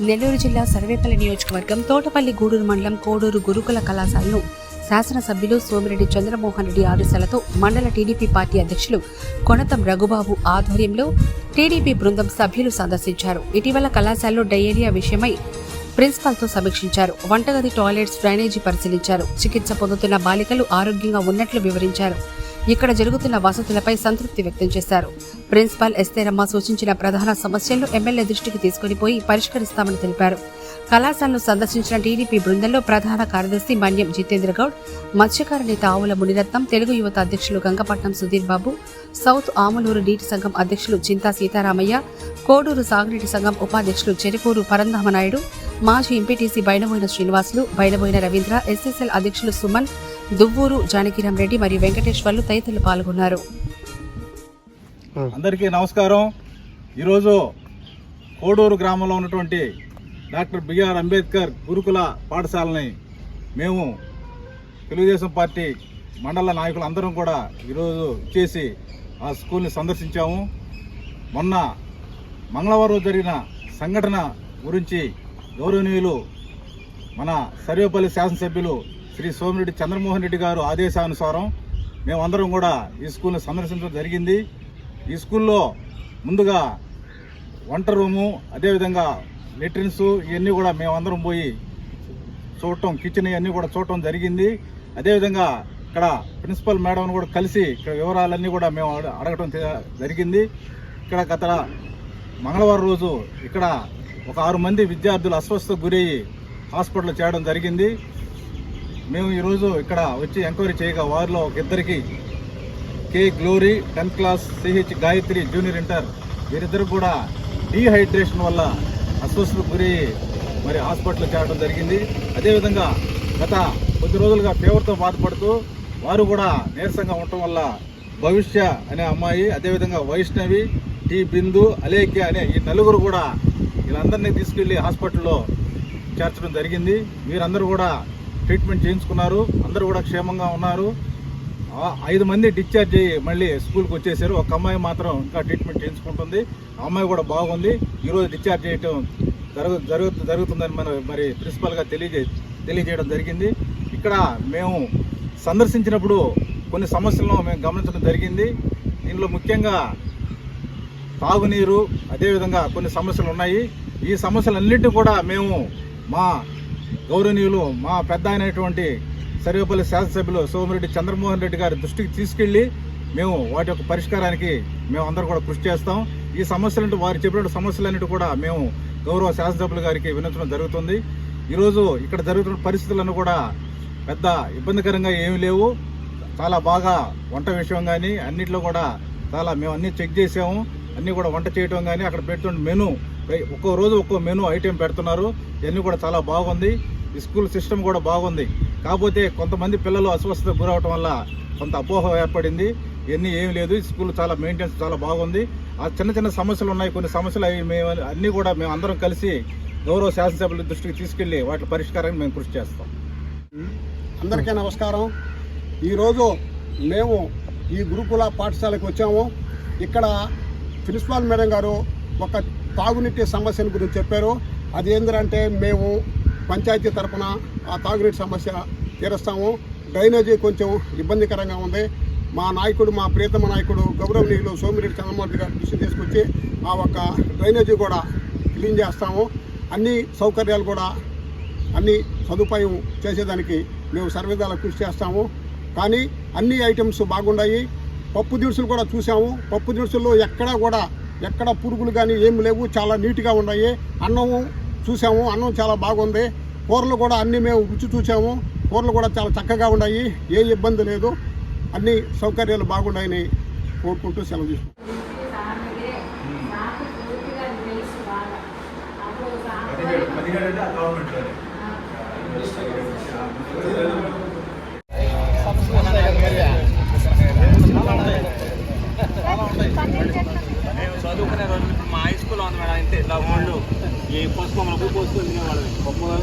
నెల్లూరు జిల్లా సర్వేపల్లి నియోజకవర్గం తోటపల్లి గూడూరు మండలం కోడూరు గురుకుల కళాశాలను శాసనసభ్యులు సోమిరెడ్డి చంద్రమోహన్ రెడ్డి ఆదేశాలతో మండల టీడీపీ పార్టీ అధ్యక్షులు కొనతం రఘుబాబు ఆధ్వర్యంలో టీడీపీ బృందం సభ్యులు సందర్శించారు. ఇటీవల కళాశాలలో డయేరియా విషయమై ప్రిన్సిపాల్తో సమీక్షించారు. వంటగది టాయిలెట్స్ డ్రైనేజీ పరిశీలించారు. చికిత్స పొందుతున్న బాలికలు ఆరోగ్యంగా ఉన్నట్లు వివరించారు. ఇక్కడ జరుగుతున్న వసతులపై సంతృప్తి వ్యక్తం చేశారు. ప్రిన్సిపాల్ ఎస్తేరమ్మ సూచించిన ప్రధాన సమస్యలను ఎమ్మెల్యే దృష్టికి తీసుకుని పోయి పరిష్కరిస్తామని తెలిపారు. కళాశాలను సందర్శించిన టీడీపీ బృందంలో ప్రధాన కార్యదర్శి మన్యం జితేంద్ర గౌడ్ మత్స్యకార నేత ఆవుల మునిరత్నం తెలుగు యువత అధ్యక్షులు గంగపట్నం సుధీర్ బాబు సౌత్ ఆములూరు నీటి సంఘం అధ్యక్షులు చింతా సీతారామయ్య కోడూరు సాగునీటి సంఘం ఉపాధ్యక్షులు చెరుకూరు పరంధామనాయుడు మాజీ ఎంపీటీసీ బైనబోయిన శ్రీనివాసులు బైనబోయిన రవీంద్ర ఎస్ఎస్ఎల్ అధ్యక్షులు సుమన్ దువ్వూరు జానకిరాం రెడ్డి మరియు వెంకటేశ్వర్లు తదితరులు పాల్గొన్నారు. అందరికీ నమస్కారం. ఈరోజు కోడూరు గ్రామంలో ఉన్నటువంటి డాక్టర్ బిఆర్ అంబేద్కర్ గురుకుల పాఠశాలని మేము తెలుగుదేశం పార్టీ మండల నాయకులు అందరం కూడా ఈరోజు చేసి ఆ స్కూల్ని సందర్శించాము. మొన్న మంగళవారం జరిగిన సంఘటన గురించి గౌరవనీయులు మన సర్వేపల్లి శాసనసభ్యులు శ్రీ సోమిరెడ్డి చంద్రమోహన్ రెడ్డి గారు ఆదేశానుసారం మేమందరం కూడా ఈ స్కూల్ని సందర్శించడం జరిగింది. ఈ స్కూల్లో ముందుగా వంట రూము అదేవిధంగా లెట్రిన్స్ ఇవన్నీ కూడా మేమందరం పోయి చూడటం కిచెన్ ఇవన్నీ కూడా చూడటం జరిగింది. అదేవిధంగా ఇక్కడ ప్రిన్సిపల్ మేడం కూడా కలిసి ఇక్కడ వివరాలన్నీ కూడా మేము అడ- అడగటం జ- జరిగింది. ఇక్కడ గత మంగళవారం రోజు ఇక్కడ ఒక ఆరు మంది విద్యార్థులు అస్వస్థతకు గురయ్యి హాస్పిటల్ చేయడం జరిగింది. మేము ఈరోజు ఇక్కడ వచ్చి ఎంక్వైరీ చేయగా వారిలో ఒక ఇద్దరికి K glory tenth class CH Gayatri junior inter. వీరిద్దరు కూడా డీహైడ్రేషన్ వల్ల అస్వస్థతకు గురి మరి హాస్పిటల్ చేరడం జరిగింది. అదేవిధంగా గత కొద్ది రోజులుగా ఫీవర్తో బాధపడుతూ వారు కూడా నీరసంగా ఉండటం వల్ల భవిష్య అనే అమ్మాయి అదేవిధంగా వైష్ణవి టి బిందు అలేఖ్య అనే ఈ నలుగురు కూడా వీళ్ళందరినీ తీసుకెళ్ళి హాస్పిటల్లో చేర్చడం జరిగింది. వీరందరూ కూడా ట్రీట్మెంట్ చేయించుకున్నారు. అందరూ కూడా క్షేమంగా ఉన్నారు. ఐదు మంది డిశ్చార్జ్ అయ్యి మళ్ళీ స్కూల్కి వచ్చేసారు. ఒక అమ్మాయి మాత్రం ఇంకా ట్రీట్మెంట్ చేయించుకుంటుంది. ఆ అమ్మాయి కూడా బాగుంది. ఈరోజు డిశ్చార్జ్ చేయటం జరుగు జరుగు జరుగుతుందని మనం మరి ప్రిన్సిపల్గా తెలియజే తెలియజేయడం జరిగింది. ఇక్కడ మేము సందర్శించినప్పుడు కొన్ని సమస్యలను మేము గమనించడం జరిగింది. దీనిలో ముఖ్యంగా తాగునీరు అదేవిధంగా కొన్ని సమస్యలు ఉన్నాయి. ఈ సమస్యలన్నింటినీ కూడా మేము మా గౌరవనీయులు మా పెద్ద అయినటువంటి సర్వేపల్లి శాసనసభ్యులు సోమిరెడ్డి చంద్రమోహన్ రెడ్డి గారి దృష్టికి తీసుకెళ్ళి మేము వాటి యొక్క పరిష్కారానికి మేము అందరూ కూడా కృషి చేస్తాం. ఈ సమస్యలంటూ వారు చెప్పిన సమస్యలన్నిటి కూడా మేము గౌరవ శాసనసభ్యుల గారికి వినించడం జరుగుతుంది. ఈరోజు ఇక్కడ జరుగుతున్న పరిస్థితులను కూడా పెద్ద ఇబ్బందికరంగా ఏమీ లేవు. చాలా బాగా వంట విషయం కానీ అన్నిట్లో కూడా చాలా మేము అన్నీ చెక్ చేసాము. అన్నీ కూడా వంట చేయడం కానీ అక్కడ పెడుతున్న మెను ఒక్కో రోజు ఒక్కో మెను ఐటెం పెడుతున్నారు. ఇవన్నీ కూడా చాలా బాగుంది. ఈ స్కూల్ సిస్టమ్ కూడా బాగుంది. కాకపోతే కొంతమంది పిల్లలు అస్వస్థత గురవటం వల్ల కొంత అపోహ ఏర్పడింది. ఇవన్నీ ఏమి లేదు. స్కూల్ చాలా మెయింటెన్స్ చాలా బాగుంది. ఆ చిన్న చిన్న సమస్యలు ఉన్నాయి. కొన్ని సమస్యలు అవి మేము అన్నీ కూడా మేము అందరం కలిసి గౌరవ శాసనసభ్యుల దృష్టికి తీసుకెళ్ళి వాటి పరిష్కారానికి మేము కృషి చేస్తాం. అందరికీ నమస్కారం. ఈరోజు మేము ఈ గురుకుల పాఠశాలకు వచ్చాము. ఇక్కడ ప్రిన్సిపాల్ మేడం గారు ఒక తాగునీటి సమస్యల గురించి చెప్పారు. అది ఏంటంటే మేము పంచాయతీ తరఫున ఆ తాగునీటి సమస్య తీరుస్తాము. డ్రైనేజీ కొంచెం ఇబ్బందికరంగా ఉంది. మా నాయకుడు మా ప్రియతమ నాయకుడు గౌరవనీయులు సోమిరెడ్డి చంద్రమోహన్ గారి దృష్టి తీసుకొచ్చి ఆ ఒక డ్రైనేజీ కూడా క్లీన్ చేస్తాము. అన్ని సౌకర్యాలు కూడా అన్ని సదుపాయం చేసేదానికి మేము సర్వేదాల కృషి చేస్తాము. కానీ అన్ని ఐటమ్స్ బాగున్నాయి పప్పు దినుసులు కూడా చూసాము. పప్పు దినుసుల్లో ఎక్కడా కూడా ఎక్కడ పురుగులు కానీ ఏమి లేవు చాలా నీట్గా ఉన్నాయి అన్నము చూసాము అన్నం చాలా బాగుంది కూరలు కూడా అన్నీ మేము రుచి చూసాము కూరలు కూడా చాలా చక్కగా ఉన్నాయి ఏ ఇబ్బంది లేదు అన్ని సౌకర్యాలు బాగున్నాయని కోరుకుంటూ సెలవు తీసుకుంటాం కరెక్ట్ ఇలా వాళ్ళు ఏ పోసుకోమలకు పోసుకొని తినేవాళ్ళని గొప్పగా